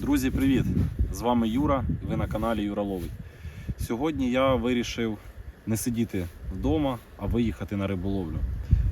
Друзі, привіт! З вами Юра, ви на каналі Юра Ловить. Сьогодні я вирішив не сидіти вдома, а виїхати на риболовлю.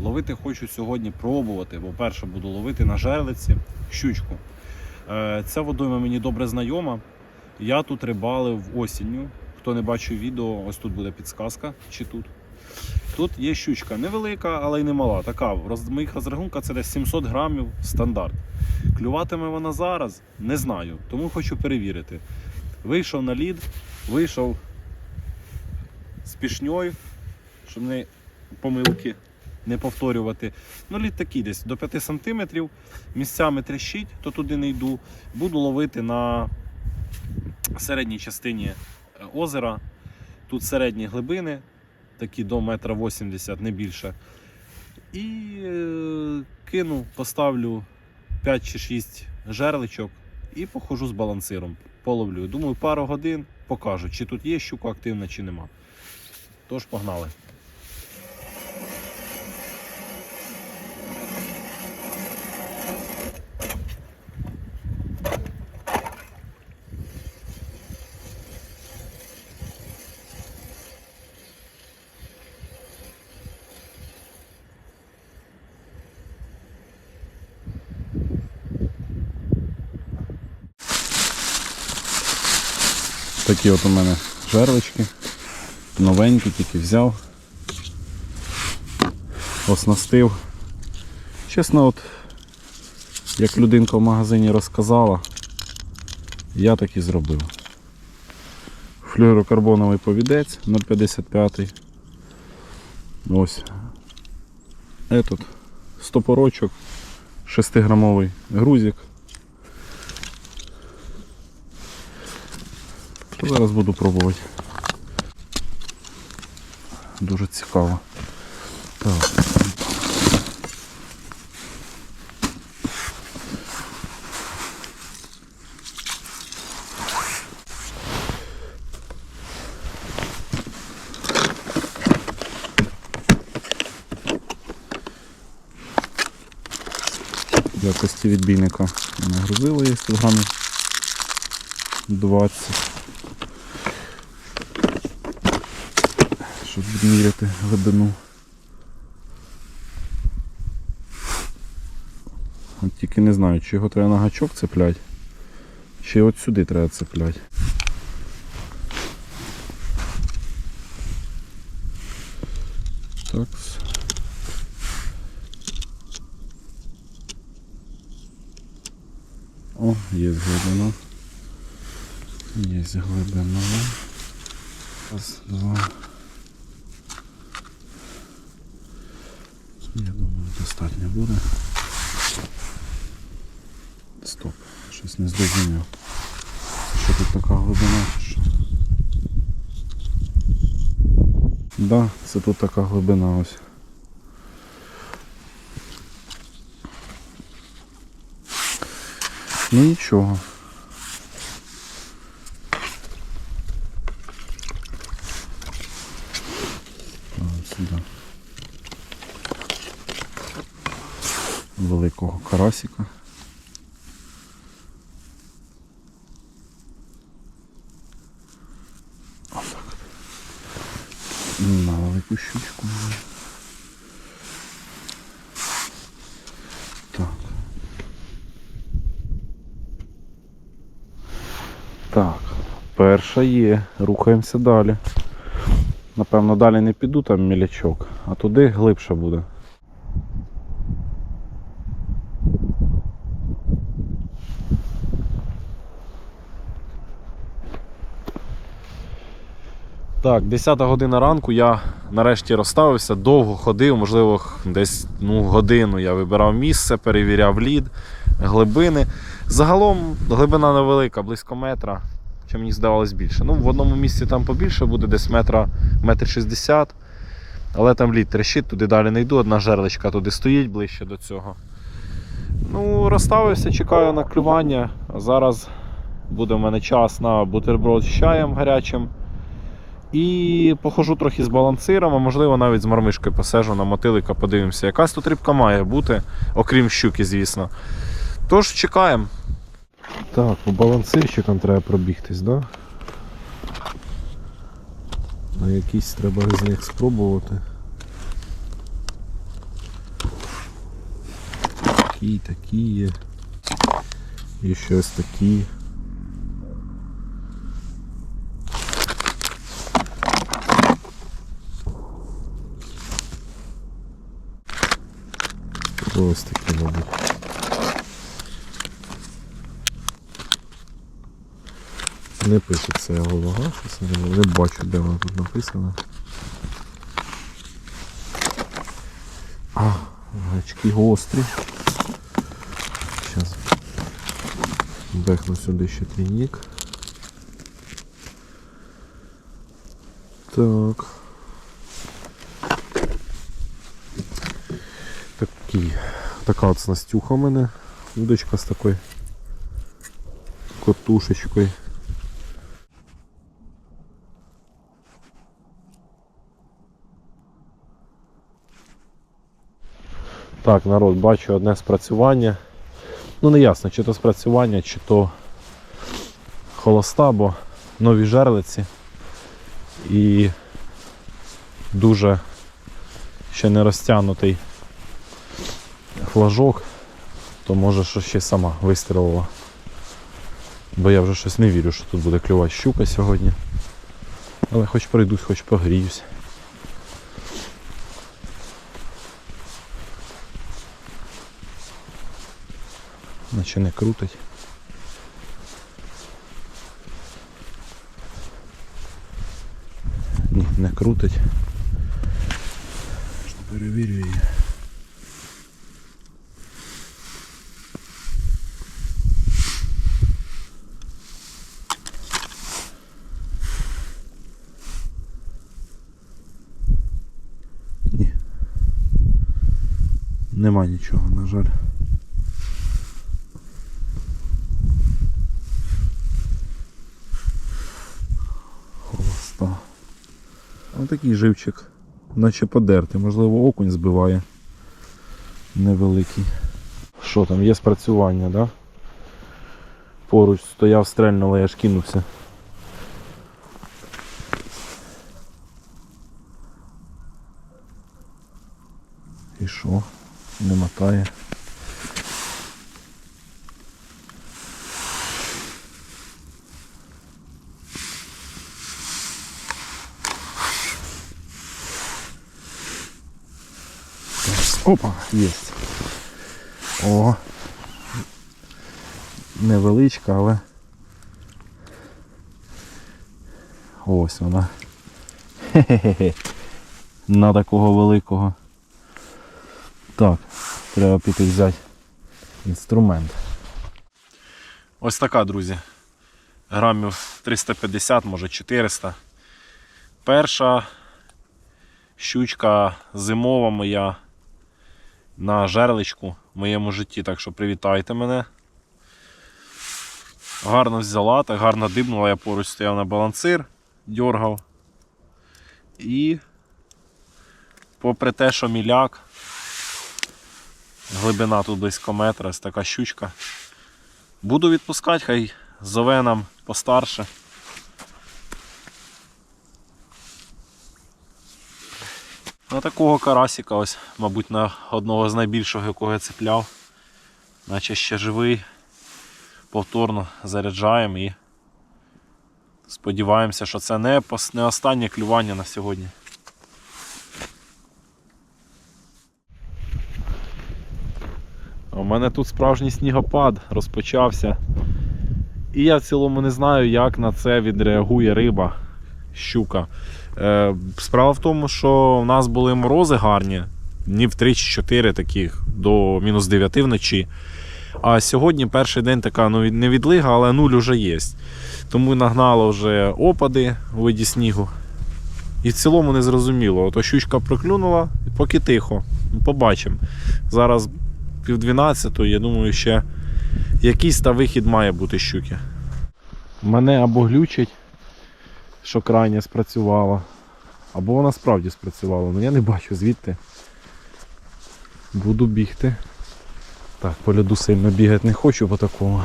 Ловити хочу сьогодні пробувати, бо перше буду ловити на жерлиці щучку. Е, Ця водойма мені добре знайома. Я тут рибалив осінню. Хто не бачив відео, ось тут буде підсказка, чи тут. Тут є щучка невелика, але й не мала. Така в моїх розрахунках це десь 700 грамів стандарт. Клюватиме вона зараз, не знаю, тому хочу перевірити. Вийшов на лід, вийшов з пішньою, щоб не помилки не повторювати. Ну, лід такий десь до 5 см. Місцями тріщить, то туди не йду. Буду ловити на середній частині е, озера. Тут середні глибини, такі до метра 80, не більше. І е, кину, поставлю 5 чи 6 жерличок і походжу з балансиром. Половлю. Думаю, пару годин покажу, чи тут є щука активна, чи нема. Тож погнали. Такі от у мене жерлички. Новенькі, тільки взяв. Оснастив. Чесно, от, як людинка в магазині розказала, я так і зробив. Флюорокарбоновий повідець 0,55. Ось. Этот стопорочок 6-грамовий грузик. Зараз буду пробувати. Дуже цікаво. Так. Якості відбійника нагрузили 100 грамів 20. щоб відміряти глибину. От тільки не знаю, чи його треба на гачок цепляти, чи от сюди треба цепляти. Так. О, є глибина. Є глибина. Раз, два. Я думаю, достатньо буде. Стоп, щось не зрозумів. Що тут така глибина? чи Що? Да, це тут така глибина ось. Ну нічого. Сюди. великого карасика. На щучку. Так. Так, перша є. Рухаємося далі. Напевно, далі не піду там мілячок, а туди глибше буде. Так, 10 година ранку я нарешті розставився, довго ходив, можливо, десь ну, годину я вибирав місце, перевіряв лід, глибини. Загалом глибина невелика, близько метра, чи мені здавалось більше. Ну, В одному місці там побільше буде, десь метра, метр 60, але там лід трещить, туди далі не йду, одна жерличка туди стоїть ближче до цього. Ну, розставився, чекаю на клювання. Зараз буде в мене час на бутерброд з чаєм гарячим І похожу трохи з балансиром, а можливо навіть з мармишкою посежу на мотилика, подивимося. Якась тут рибка має бути, окрім щуки, звісно. Тож чекаємо. Так, по балансирчикам треба пробігтись? Да? На якісь треба з них спробувати. Такі, такі є. І щось такі. Ось такі, мабуть. Не пишеться його вага, щось не, бачу, де вона тут написана. А, гачки гострі. Зараз бехну сюди ще трійник. Так. Такий. Така от снастюха у мене. Удочка з такою котушечкою. Так, народ, бачу одне спрацювання. Ну не ясно, чи то спрацювання, чи то холоста, бо нові жерлиці і дуже ще не розтягнутий флажок, то може що ще сама вистрілила. Бо я вже щось не вірю, що тут буде клювати щука сьогодні. Але хоч пройдусь, хоч погріюсь. Наче не крутить. Ні, не крутить. Перевірю її. Нема нічого, на жаль. Холоста. Ось такий живчик, наче подертий, можливо, окунь збиває. Невеликий. Що там, є спрацювання, да? Поруч стояв, стрельнуло, я ж кинувся. І що? Не мотає. Опа, є. О. Невеличка, але ось вона. Хе-хе-хе. На такого великого. Так, треба піти взяти інструмент. Ось така, друзі. Грамів 350, може 400. Перша щучка зимова моя на жерличку в моєму житті, так що привітайте мене. Гарно взяла, так гарно дибнула, я поруч стояв на балансир, дьоргав. І попри те, що міляк, глибина тут близько метра, ось така щучка. Буду відпускати, хай зове нам постарше. На такого карасика, ось, мабуть, на одного з найбільшого, якого я цепляв. Наче ще живий. Повторно заряджаємо і сподіваємося, що це не останнє клювання на сьогодні. Мене тут справжній снігопад розпочався. І я в цілому не знаю, як на це відреагує риба, щука. Е, справа в тому, що в нас були морози гарні, днів 3 чи 4 таких до мінус 9 вночі. А сьогодні перший день така ну, не відлига, але нуль уже є. Тому нагнало вже опади у виді снігу. І в цілому не зрозуміло. Ото щучка проклюнула, поки тихо. Побачимо. Зараз пів 12, я думаю, ще якийсь та вихід має бути щуки. Мене або глючить, що крайня спрацювала. Або вона справді спрацювала, але я не бачу звідти. Буду бігти. Так, по льоду сильно бігати не хочу по такому.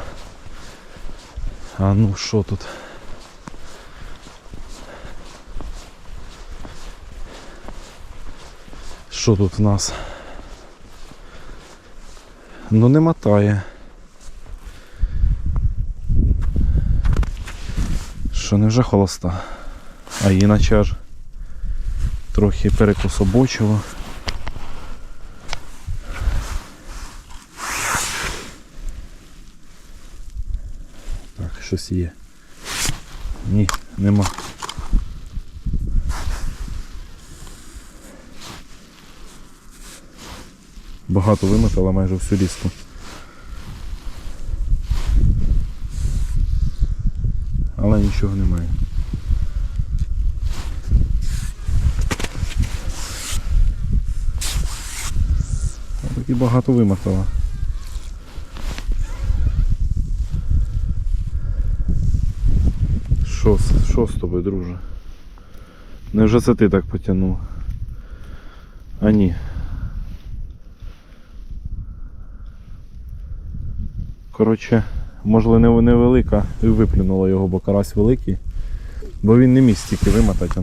А ну що тут? Що тут в нас? Ну не мотає. Що не вже холоста? А іначе аж трохи перекособочило. Так, щось є. Ні, нема. Багато вимотала майже всю ліску. Але нічого немає. І багато вимотала. Що, що з тобою, друже? Невже це ти так потягнув? А ні. Коротше, можливо, невелика і виплюнула його, бо карась великий. Бо він не міг стільки вимотати.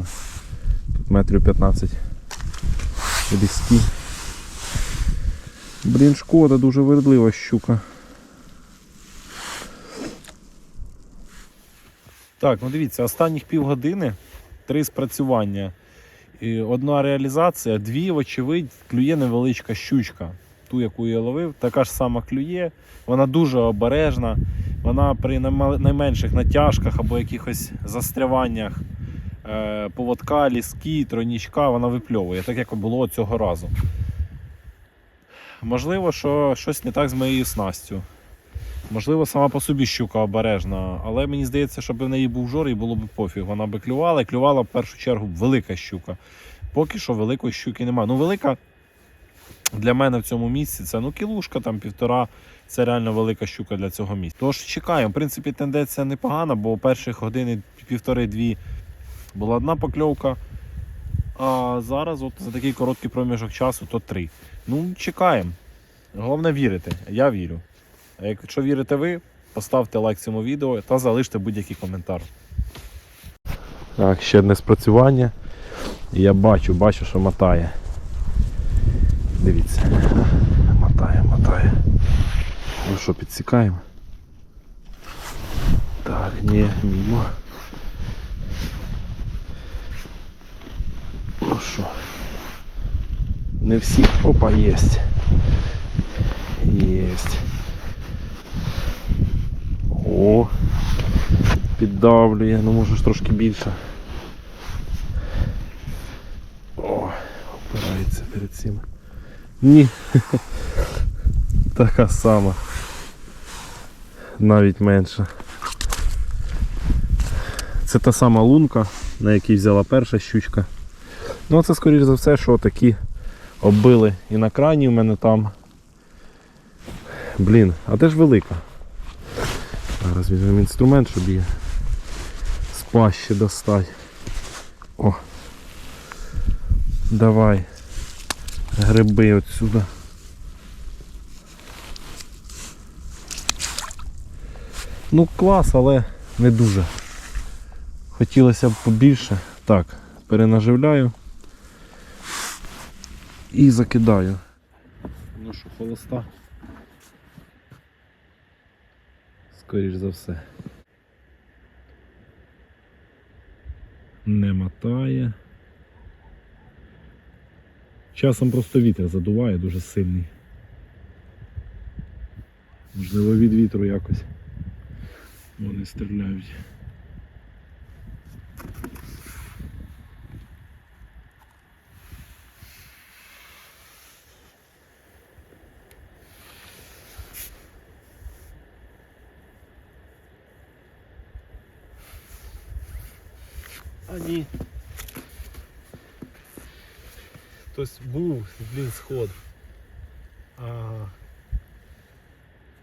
Тут метрів 15 різкі. Блін, шкода, дуже вердлива щука. Так, ну дивіться, останніх півгодини три спрацювання. І одна реалізація, дві, вочевидь, клює невеличка щучка. Ту, яку я ловив, така ж сама клює. Вона дуже обережна. Вона при найменших натяжках або якихось застряваннях е, поводка, ліски, тройнічка, вона випльовує, так як було цього разу. Можливо, що щось не так з моєю снастю. Можливо, сама по собі щука обережна, але мені здається, щоб в неї був жор і було б пофіг. Вона би клювала і клювала в першу чергу велика щука. Поки що великої щуки немає. Ну, велика для мене в цьому місці це ну кілушка, там півтора. Це реально велика щука для цього місця. Тож чекаємо. В принципі, тенденція непогана, бо перших години півтори-дві була одна покльовка. А зараз, от за такий короткий проміжок часу, то три. Ну, чекаємо. Головне вірити. Я вірю. А якщо вірите ви, поставте лайк цьому відео та залиште будь-який коментар. Так, ще одне спрацювання. Я бачу, бачу, що мотає. Дивіться. Мотає, мотає. Ну що, підсікаємо? Так, ні, мімо. Ну що? Не всі. Опа, єсть. Єсть. О, піддавлює, ну може ж трошки більше. О, опирається перед цим. Ні. Така сама. Навіть менша. Це та сама лунка, на якій взяла перша щучка. Ну це скоріш за все, що такі оббили і на крані у мене там. Блін, а де ж велика? Зараз візьмемо інструмент, щоб її з пащі достати. О. Давай. Гриби отсюда. Ну, клас, але не дуже. Хотілося б побільше. Так, перенаживляю і закидаю. Ну що, холоста? Скоріш за все. Не мотає. Часом просто вітер задуває дуже сильний. Можливо від вітру якось. Вони стріляють. А ні. Хтось був, блін, сход. Ага.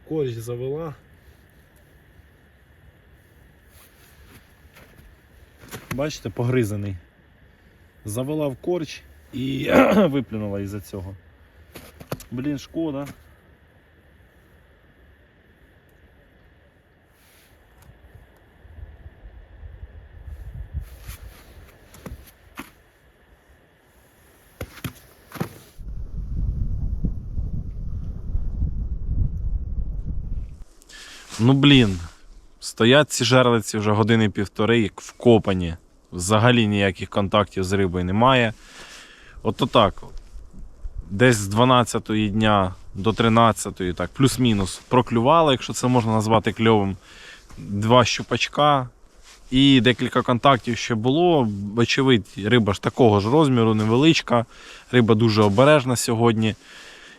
Коріч завела. бачите, погризаний. Завела в корч і виплюнула із-за цього. Блін, шкода. Ну блін, стоять ці жерлиці вже години півтори, як вкопані. Взагалі ніяких контактів з рибою немає. Ото так. Десь з 12 дня до 13, так, плюс-мінус, проклювало, якщо це можна назвати кльовим. Два щупачка і декілька контактів ще було. Очевидь, риба ж такого ж розміру, невеличка. Риба дуже обережна сьогодні.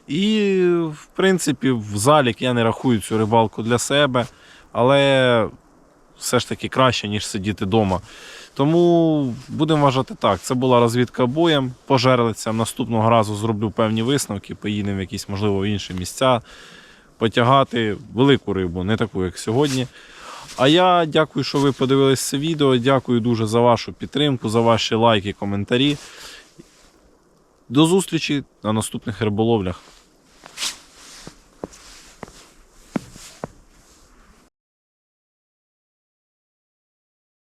І, в принципі, в залік я не рахую цю рибалку для себе, але все ж таки краще, ніж сидіти вдома. Тому будемо вважати так. Це була розвідка боєм пожерлицям. Наступного разу зроблю певні висновки, поїдемо в якісь, можливо, в інші місця потягати велику рибу, не таку, як сьогодні. А я дякую, що ви подивились це відео. Дякую дуже за вашу підтримку, за ваші лайки, коментарі. До зустрічі на наступних риболовлях.